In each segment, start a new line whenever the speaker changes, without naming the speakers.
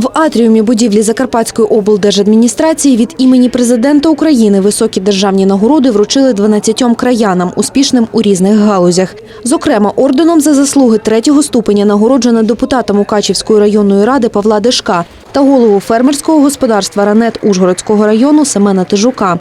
В атріумі будівлі Закарпатської облдержадміністрації від імені президента України високі державні нагороди вручили 12 краянам, успішним у різних галузях. Зокрема, орденом за заслуги третього ступеня нагороджена депутата Мукачівської районної ради Павла Дешка та голову фермерського господарства Ранет Ужгородського району Семена Тижука.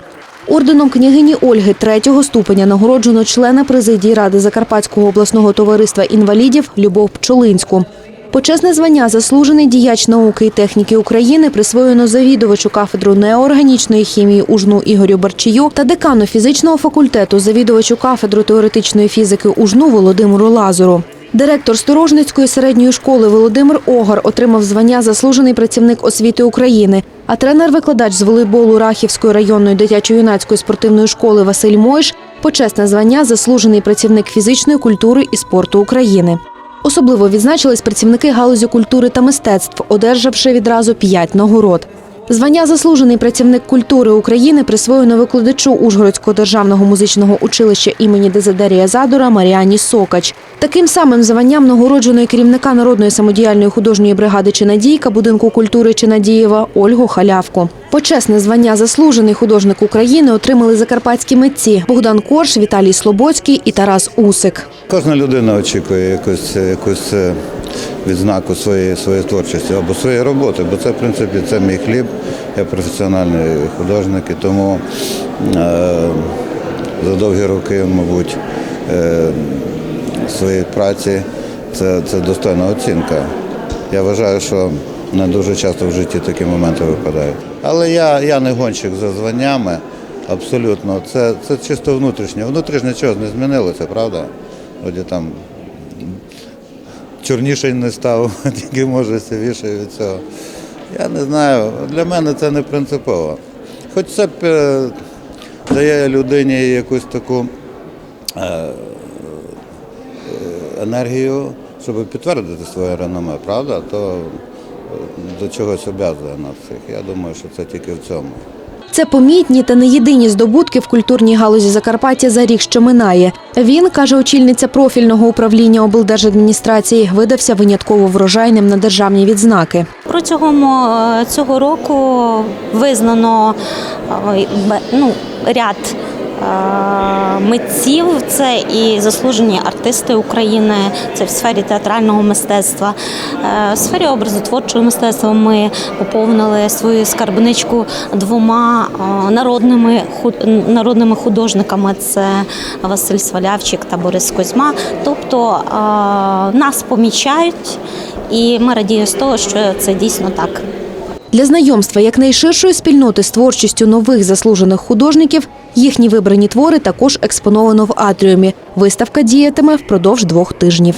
Орденом княгині Ольги третього ступеня нагороджено члена президії Ради Закарпатського обласного товариства інвалідів Любов Пчолинську. Почесне звання заслужений діяч науки і техніки України присвоєно завідувачу кафедру неорганічної хімії УЖНУ Ігорю Барчію та декану фізичного факультету, завідувачу кафедру теоретичної фізики УЖНУ Володимиру Лазуру. Директор Сторожницької середньої школи Володимир Огар отримав звання заслужений працівник освіти України. А тренер-викладач з волейболу Рахівської районної дитячо-юнацької спортивної школи Василь Мойш почесне звання заслужений працівник фізичної культури і спорту України. Особливо відзначились працівники галузі культури та мистецтв, одержавши відразу п'ять нагород. Звання заслужений працівник культури України присвоєно викладачу Ужгородського державного музичного училища імені Дезидерія Задора Маріані Сокач. Таким самим званням нагородженої керівника народної самодіяльної художньої бригади Чинадійка будинку культури Чинадієва Ольгу Халявку. Почесне звання заслужений художник України отримали закарпатські митці Богдан Корж, Віталій Слободський і Тарас Усик.
Кожна людина очікує якусь, якусь е, відзнаку своєї, своєї творчості або своєї роботи, бо це, в принципі, це мій хліб, я професіональний художник, і тому е, за довгі роки, мабуть, е, своєї праці це, це достойна оцінка. Я вважаю, що не дуже часто в житті такі моменти випадають. Але я, я не гонщик за званнями. Абсолютно, це, це чисто внутрішнє. Внутрішнє чогось не змінилося, правда? Вроді там чорніший не став, тільки може сивіше від цього. Я не знаю, для мене це не принципово. Хоч це е, дає людині якусь таку е, е, енергію, щоб підтвердити своє реноме, правда, то до чогось обов'язує нас всіх. Я думаю, що це тільки в цьому.
Це помітні та не єдині здобутки в культурній галузі Закарпаття за рік, що минає. Він, каже очільниця профільного управління облдержадміністрації, видався винятково врожайним на державні відзнаки.
Протягом е, цього року визнано е, ну, ряд митців, це і заслужені артисти України, це в сфері театрального мистецтва. Е, В сфері образотворчого мистецтва ми поповнили свою скарбничку двома е, народними народними художниками. Це Василь Свалявчик та Борис Козьма. Тобто е, нас помічають, і ми радіємо з того, що це дійсно так.
Для знайомства якнайширшої спільноти з творчістю нових заслужених художників їхні вибрані твори також експоновано в атріумі. Виставка діятиме впродовж двох тижнів.